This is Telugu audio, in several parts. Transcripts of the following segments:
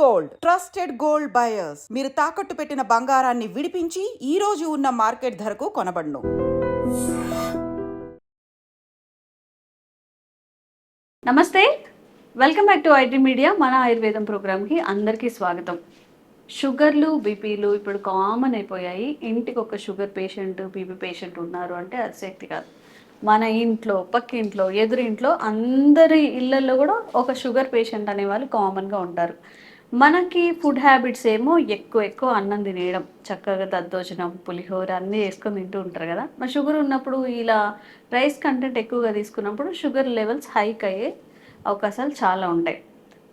గోల్డ్. Trusted gold buyers. మీరు తాకట్టు పెట్టిన బంగారాన్ని విడిపించి ఈ రోజు ఉన్న మార్కెట్ ధరకు కొనబడును. నమస్తే. Welcome back to IT media. మన ఆయుర్వేదం ప్రోగ్రామ్కి అందరికీ స్వాగతం. షుగర్లు బీపీలు ఇప్పుడు కామన్ అయిపోయాయి. ఇంటికి ఒక షుగర్ పేషెంట్ బీపీ పేషెంట్ ఉన్నారు అంటే అతిశక్తి కాదు. మన ఇంట్లో పక్కింట్లో ఎదురింట్లో అందరి ఇళ్ళల్లో కూడా ఒక షుగర్ పేషెంట్ అనేవాళ్ళు కామన్గా ఉంటారు. మనకి ఫుడ్ హ్యాబిట్స్ ఏమో ఎక్కువ ఎక్కువ అన్నం తినేయడం చక్కగా దద్దోజనం పులిహోర అన్నీ వేసుకొని తింటూ ఉంటారు కదా. మరి షుగర్ ఉన్నప్పుడు ఇలా రైస్ కంటెంట్ ఎక్కువగా తీసుకున్నప్పుడు షుగర్ లెవెల్స్ హైక్ అయ్యే అవకాశాలు చాలా ఉంటాయి.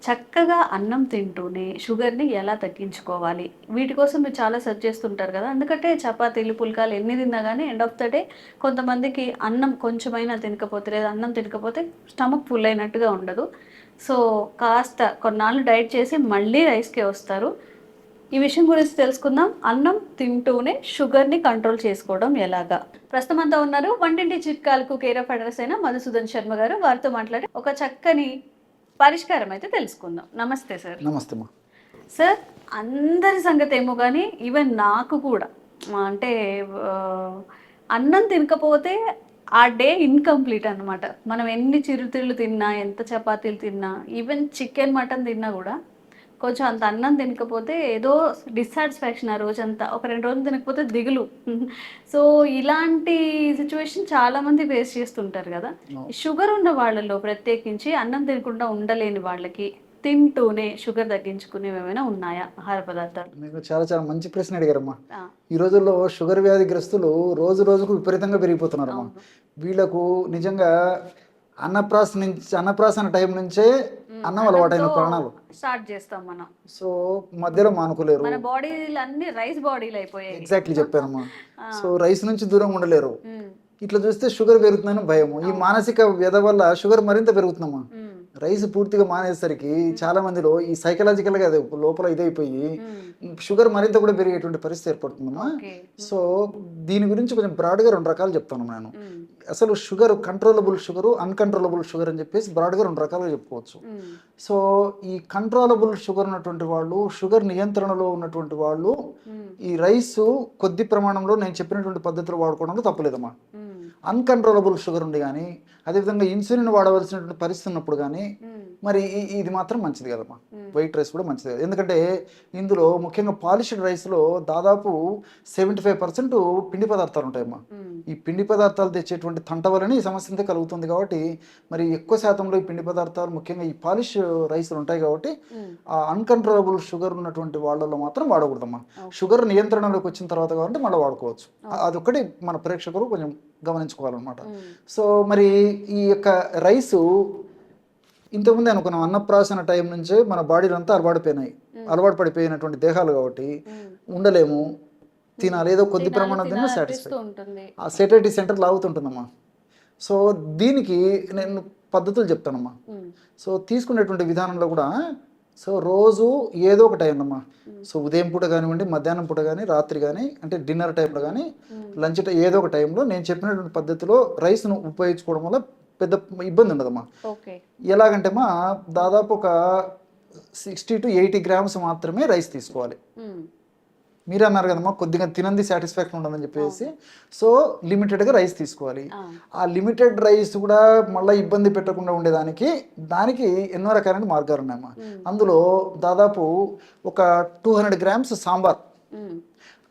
చక్కగా అన్నం తింటూనే షుగర్ని ఎలా తగ్గించుకోవాలి? వీటి కోసం మీరు చాలా సెర్చ్ చేస్తుంటారు కదా. ఎందుకంటే చపాతీలు పుల్కాలు ఎన్ని తిన్నా కానీ ఎండ్ ఆఫ్ ద డే కొంతమందికి అన్నం కొంచెమైనా తినకపోతే లేదా అన్నం తినకపోతే స్టమక్ ఫుల్ అయినట్టుగా ఉండదు. సో కాస్త కొన్నాళ్ళు డైట్ చేసి మళ్ళీ రైస్కే వస్తారు. ఈ విషయం గురించి తెలుసుకుందాం. అన్నం తింటూనే షుగర్ని కంట్రోల్ చేసుకోవడం ఎలాగా? ప్రస్తుతం అంతా ఉన్నారు. వంటింటి చిట్కాలకు కేర్ ఆఫ్ అడ్రస్ అయిన మధుసూదన్ శర్మ గారు వారితో మాట్లాడి ఒక చక్కని పరిష్కారం అయితే తెలుసుకుందాం. నమస్తే సార్. నమస్తే సార్ అందరి సంగతి ఏమో కానీ ఈవెన్ నాకు కూడా అంటే అన్నం తినకపోతే ఆ డే ఇన్కంప్లీట్ అన్నమాట. మనం ఎన్ని చిరుతిళ్ళు తిన్నా ఎంత చపాతీలు తిన్నా ఈవెన్ చికెన్ మటన్ తిన్నా కూడా కొంచెం అంత అన్నం తినకపోతే ఏదో డిస్సాటిస్ఫాక్షన్ ఆ రోజంతా. ఒక రెండు రోజులు తినకపోతే దిగులు. సో ఇలాంటి సిచ్యువేషన్ చాలా మంది ఫేస్ చేస్తుంటారు కదా. షుగర్ ఉన్న వాళ్ళలో ప్రత్యేకించి అన్నం తినకుండా ఉండలేని వాళ్ళకి తింటూనే షుగర్ తగ్గించుకునేవి ఏమైనా ఉన్నాయా ఆహార పదార్థాలు? మీకు చాలా చాలా మంచి ప్రశ్న అడిగారమ్మా. ఈ రోజుల్లో షుగర్ వ్యాధిగ్రస్తులు రోజు రోజుకు విపరీతంగా పెరిగిపోతున్నారమ్మా. అవును. వీళ్ళకు నిజంగా అన్నప్రాసన నుంచి అన్నప్రాసన టైం నుంచే అన్నం అలవాటైన ప్రాణాలు. స్టార్ట్ చేస్తాం మనం. సో మధ్యలో మానుకోలేరు. మన బాడీలు అన్ని రైస్ బాడీలు అయిపోయాయి ఎగ్జాక్ట్లీ చెప్పానమ్మా. సో రైస్ నుంచి దూరం ఉండలేరు. ఇట్లా చూస్తే షుగర్ పెరుగుతుందని భయము. ఈ మానసిక వ్యధ వల్ల షుగర్ మరింత పెరుగుతుందమ్మా. రైస్ పూర్తిగా మానేసరికి చాలా మందిలో ఈ సైకలాజికల్గా అది లోపల ఇదైపోయి షుగర్ మరింత కూడా పెరిగేటువంటి పరిస్థితి ఏర్పడుతుందమ్మా. సో దీని గురించి కొంచెం బ్రాడ్గా రెండు రకాలు చెప్తాను నేను. అసలు sugar controllable sugar uncontrollable sugar అని చెప్పేసి బ్రాడ్గా రెండు రకాలుగా చెప్పుకోవచ్చు. సో ఈ కంట్రోలబుల్ షుగర్ ఉన్నటువంటి వాళ్ళు షుగర్ నియంత్రణలో ఉన్నటువంటి వాళ్ళు ఈ రైస్ కొద్ది ప్రమాణంలో నేను చెప్పినటువంటి పద్ధతిలో వాడుకోవడంలో తప్పలేదమ్మా. అన్కంట్రోలబుల్ షుగర్ ఉంది కానీ అదేవిధంగా ఇన్సులిన్ వాడవలసినటువంటి పరిస్థితి ఉన్నప్పుడు కానీ మరి ఇది మాత్రం మంచిది కదమ్మా. మ్మ్. వైట్ రైస్ కూడా మంచిది. కదా ఎందుకంటే ఇందులో ముఖ్యంగా పాలిష్డ్ రైస్లో దాదాపు సెవెంటీ ఫైవ్ పర్సెంట్ పిండి పదార్థాలు ఉంటాయమ్మా. ఈ పిండి పదార్థాలు తెచ్చేటువంటి తంట వలన ఈ సమస్య అంతా కలుగుతుంది కాబట్టి మరి ఎక్కువ శాతంలో ఈ పిండి పదార్థాలు ముఖ్యంగా ఈ పాలిష్ రైస్లు ఉంటాయి కాబట్టి ఆ అన్కంట్రోలబుల్ షుగర్ ఉన్నటువంటి వాళ్ళలో మాత్రం వాడకూడదమ్మా. షుగర్ నియంత్రణలోకి వచ్చిన తర్వాత కాబట్టి మళ్ళీ వాడుకోవచ్చు. అదొక్కటి మన ప్రేక్షకులు కొంచెం గమనించుకోవాలన్నమాట. సో మరి ఈ యొక్క రైసు ఇంతకుముందే అనుకున్నాం అన్నప్రాసన టైం నుంచే మన బాడీలు అంతా అలవాటు పడిపోయినాయి అలవాటు పడిపోయినటువంటి దేహాలు కాబట్టి. ఉండలేము తినాలి ఏదో కొద్ది ప్రమాణం తిన్నా సాటిస్ఫై ఆ సెటైటీ సెంటర్ లాగుతుంటుందమ్మా. సో దీనికి నేను పద్ధతులు చెప్తానమ్మా. సో తీసుకునేటువంటి విధానంలో కూడా సో రోజు ఏదో ఒక టైం అమ్మా సో ఉదయం పూట కానివ్వండి మధ్యాహ్నం పూట కానీ రాత్రి కానీ అంటే డిన్నర్ టైంలో కానీ లంచ్ టైం ఏదో ఒక టైంలో నేను చెప్పినటువంటి పద్ధతిలో రైస్ను ఉపయోగించుకోవడం వల్ల పెద్ద ఇబ్బంది ఉండదమ్మా. ఓకే. ఎలాగంటే మా దాదాపు ఒక సిక్స్టీ టు ఎయిటీ గ్రామ్స్ మాత్రమే రైస్ తీసుకోవాలి. మీరు అన్నారు కదమ్మా కొద్దిగా తినంది సాటిస్ఫాక్షన్ ఉండదని చెప్పేసి. సో లిమిటెడ్గా రైస్ తీసుకోవాలి. ఆ, లిమిటెడ్ రైస్ కూడా మళ్ళీ ఇబ్బంది పెట్టకుండా ఉండేదానికి దానికి ఎన్నో రకాలైన మార్గాలు ఉన్నాయమ్మా. అందులో దాదాపు ఒక two hundred grams sambar.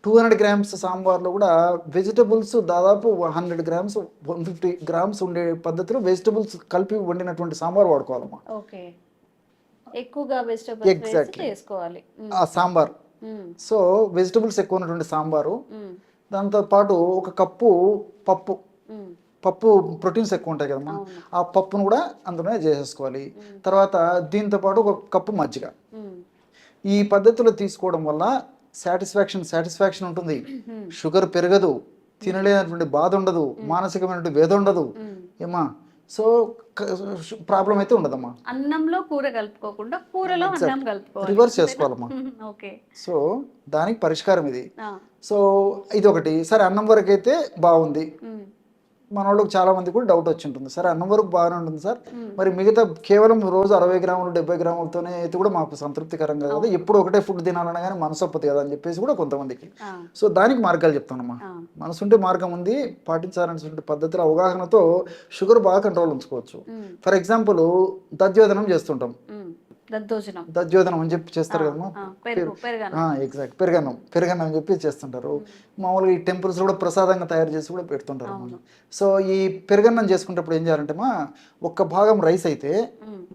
Two hundred grams సాంబార్లో కూడా వెజిటబుల్స్ దాదాపు hundred grams one fifty grams ఉండే పద్ధతిలో వెజిటబుల్స్ కలిపి వండినటువంటి సాంబార్ వాడుకోవాలమ్మా. ఎక్కువగా వెజిటబుల్స్ వేసి Exactly. చేసుకోవాలి ఉమ్, ఆ సాంబార్. సో వెజిటబుల్స్ ఎక్కువ ఉన్నటువంటి సాంబారు. ఉమ్, దాంతో పాటు ఒక కప్పు పప్పు. ఉమ్, పప్పు ప్రోటీన్స్ ఎక్కువ ఉంటాయి కదమ్మా. ఆ పప్పును కూడా అందులోనే చేసేసుకోవాలి. తర్వాత దీంతో పాటు ఒక కప్పు మజ్జిగ. ఈ పద్ధతిలో తీసుకోవడం వల్ల సాటిస్ఫాక్షన్ సాటిస్ఫాక్షన్ ఉంటుంది. షుగర్ పెరగదు. తినలేనటువంటి బాధ ఉండదు. మానసికమైనటువంటి వేద ఉండదు. ఏమా సో ప్రాబ్లం అయితే ఉండదమ్మా. అన్నంలో కూర కలుపుకోకుండా కూరలో అన్నం కలుపుకోవాలి. రివర్స్ చేసుకోవాలమ్మా. ఓకే. సో దానికి పరిష్కారం ఇది. సో ఇది ఒకటి సరే అన్నం వరకు అయితే బాగుంది మన వాళ్ళకి చాలా మంది కూడా డౌట్ వచ్చి ఉంటుంది సార్ అన్నం వరకు బాగానే ఉంటుంది సార్. మరి మిగతా కేవలం రోజు అరవై గ్రాములు డెబ్బై గ్రాములతోనే అయితే కూడా మాకు సంతృప్తికరంగా కదా. ఎప్పుడు ఒకటే ఫుడ్ తినాలన్నా కానీ మనసు ఒప్పదు కదా అని చెప్పేసి కూడా కొంతమందికి. సో దానికి మార్గాలు చెప్తానమ్మా. ఆ. మనసుంటే మార్గం ఉంది పాటించాలనేటువంటి పద్ధతుల అవగాహనతో షుగర్ బాగా కంట్రోల్ ఉంచుకోవచ్చు. ఫర్ ఎగ్జాంపుల్ దద్యోదనం చేస్తుంటాం. దద్దోజనం. అని చెప్పి చేస్తారు కదమ్మా ఎగ్జాక్ట్ పెరగన్నం. పెరగన్నం. అని చెప్పి చేస్తుంటారు. మామూలుగా ఈ టెంపుల్స్ కూడా ప్రసాదంగా తయారు చేసి కూడా పెడుతుంటారు. సో ఈ పెరగన్నం చేసుకునేటప్పుడు ఏం చేయాలంటే మా ఒక్క భాగం రైస్ అయితే.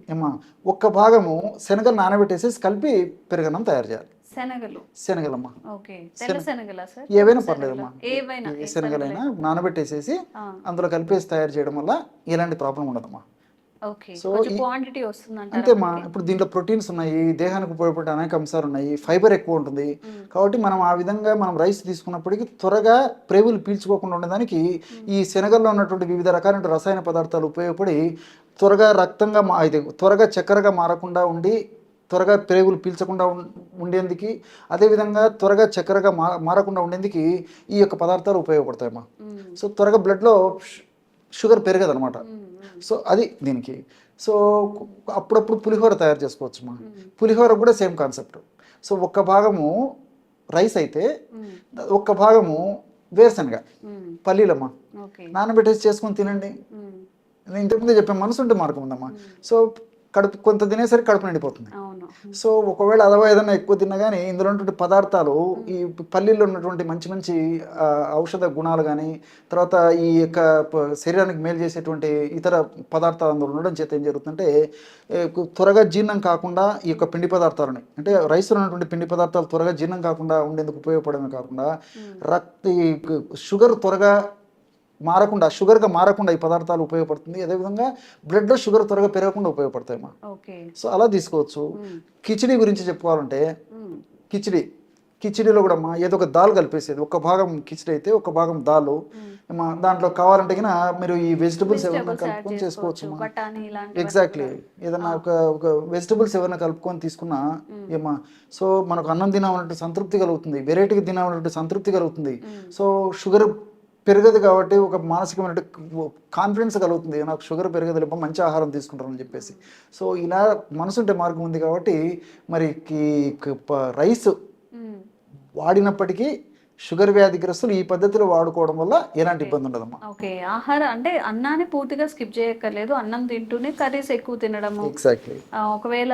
ఏమా ఒక్క భాగము శనగలు నానబెట్టేసి కలిపి పెరగన్నం తయారు చేయాలి. శనగలు. శనగలమ్మా. ఏవైనా? పర్లేదమ్మా శనగలైనా నానబెట్టేసేసి. అందులో కలిపేసి తయారు చేయడం వల్ల ఎలాంటి ప్రాబ్లం ఉండదమ్మా. సో క్వాంటిటీ అంతేమ్మా ఇప్పుడు దీంట్లో ప్రోటీన్స్ ఉన్నాయి దేహానికి ఉపయోగపడే అనేక అంశాలు ఉన్నాయి ఫైబర్ ఎక్కువ ఉంటుంది. కాబట్టి మనం ఆ విధంగా మనం రైస్ తీసుకున్నప్పటికీ త్వరగా ప్రేగులు పీల్చుకోకుండా ఉండడానికి ఈ శనగల్లో ఉన్నటువంటి వివిధ రకాలైన రసాయన పదార్థాలు ఉపయోగపడి త్వరగా రక్తంగా మా ఇది త్వరగా చక్కెరగా మారకుండా ఉండి త్వరగా ప్రేగులు పీల్చకుండా ఉండేందుకు అదేవిధంగా త్వరగా చక్కెరగా మా మారకుండా ఉండేందుకు ఈ యొక్క పదార్థాలు ఉపయోగపడతాయమ్మా సో త్వరగా బ్లడ్లో షుగర్ పెరగదనమాట ఉమ్, ఉమ్. సో అది దీనికి. సో అప్పుడప్పుడు పులిహోర తయారు చేసుకోవచ్చు మా పులిహోర కూడా సేమ్ కాన్సెప్ట్. సో ఒక్క భాగము రైస్ అయితే ఒక్క భాగము వేరుశనగ. పల్లీలమ్మా. నానబెట్టేసి చేసుకొని తినండి. ఇంతకుముందే చెప్పాను మనసు ఉంటే మార్గం ఉందమ్మా. సో కడుపు కొంత తినేసరికి కడుపు నిండిపోతుంది. సో ఒకవేళ అదవా ఏదైనా ఎక్కువ తిన్నా కానీ ఇందులో ఉన్నటువంటి పదార్థాలు ఈ పల్లీలో ఉన్నటువంటి మంచి మంచి ఔషధ గుణాలు కానీ తర్వాత ఈ యొక్క శరీరానికి మేలు చేసేటువంటి ఇతర పదార్థాలు అందులో ఉండడం చేత ఏం జరుగుతుందంటే త్వరగా జీర్ణం కాకుండా ఈ యొక్క పిండి పదార్థాలని అంటే రైస్లో ఉన్నటువంటి పిండి పదార్థాలు త్వరగా జీర్ణం కాకుండా ఉండేందుకు ఉపయోగపడమే కాకుండా రక్త షుగర్ త్వరగా మారకుండా షుగర్గా మారకుండా ఈ పదార్థాలు ఉపయోగపడుతుంది. అదేవిధంగా బ్లడ్లో షుగర్ త్వరగా పెరగకుండా ఉపయోగపడతాయి ఓకే. సో అలా తీసుకోవచ్చు. కిచిడి గురించి చెప్పుకోవాలంటే కిచిడి కిచిడిలో కూడా మా ఏదో ఒక దాల్ కలిపేసేది. ఒక భాగం కిచిడి అయితే ఒక భాగం దాలు. మా దాంట్లో కావాలంటే గిన మీరు ఈ వెజిటబుల్స్ ఏమైనా కలుపుకొని చేసుకోవచ్చు. ఎగ్జాక్ట్లీ ఏదన్నా ఒక ఒక వెజిటబుల్స్ ఏమైనా కలుపుకొని తీసుకున్నా ఏమా సో మనకు అన్నం తినామన్నట్టు సంతృప్తి కలుగుతుంది. వెరైటీగా తినామన్నట్టు సంతృప్తి కలుగుతుంది. సో షుగర్ పెరగదు కాబట్టి ఒక మానసికమైన కాన్ఫిడెన్స్ కలుగుతుంది. నాకు షుగర్ పెరగదు లేకపోతే మంచి ఆహారం తీసుకుంటారని చెప్పేసి. సో ఇలా మనసుంటే మార్గం ఉంది కాబట్టి మరి రైస్ వాడినప్పటికీ షుగర్ వ్యాధిగ్రస్తులు ఈ పద్ధతిలో వాడుకోవడం వల్ల ఎలాంటి ఇబ్బంది ఉండదమ్మా. ఓకే. ఆహారం అంటే అన్నాన్ని పూర్తిగా స్కిప్ చేయక్కర్లేదు. అన్నం తింటూనే కర్రీస్ ఎక్కువ తినడము. ఎగ్జాక్ట్లీ ఒకవేళ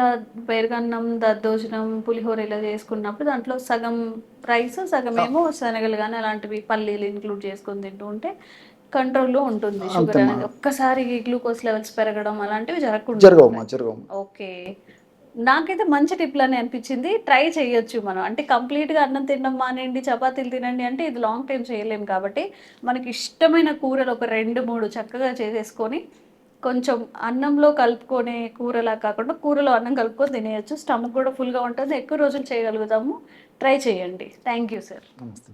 పెరుగన్నం దద్దోజనం పులిహోర ఇలా చేసుకున్నప్పుడు దాంట్లో సగం రైస్ సగం ఏమో శనగలు కానీ అలాంటివి పల్లీలు ఇంక్లూడ్ చేసుకొని తింటూ ఉంటే కంట్రోల్లో ఉంటుంది. షుగర్ అనేది ఒక్కసారి గ్లూకోజ్ లెవెల్స్ పెరగడం అలాంటివి జరగకుండా ఓకే. నాకైతే మంచి టిప్లు అని అనిపించింది. ట్రై చేయొచ్చు మనం. అంటే కంప్లీట్గా అన్నం తినడం మానేయండి చపాతీలు తినండి అంటే ఇది లాంగ్ టైం చేయలేము కాబట్టి మనకి ఇష్టమైన కూరలు ఒక రెండు మూడు చక్కగా చేసేసుకొని కొంచెం అన్నంలో కలుపుకునే కూరలా కాకుండా కూరలో అన్నం కలుపుకొని తినేయచ్చు. స్టమక్ కూడా ఫుల్గా ఉంటుంది. ఎక్కువ రోజులు చేయగలుగుతాము. ట్రై చేయండి. Thank you sir. నమస్తే.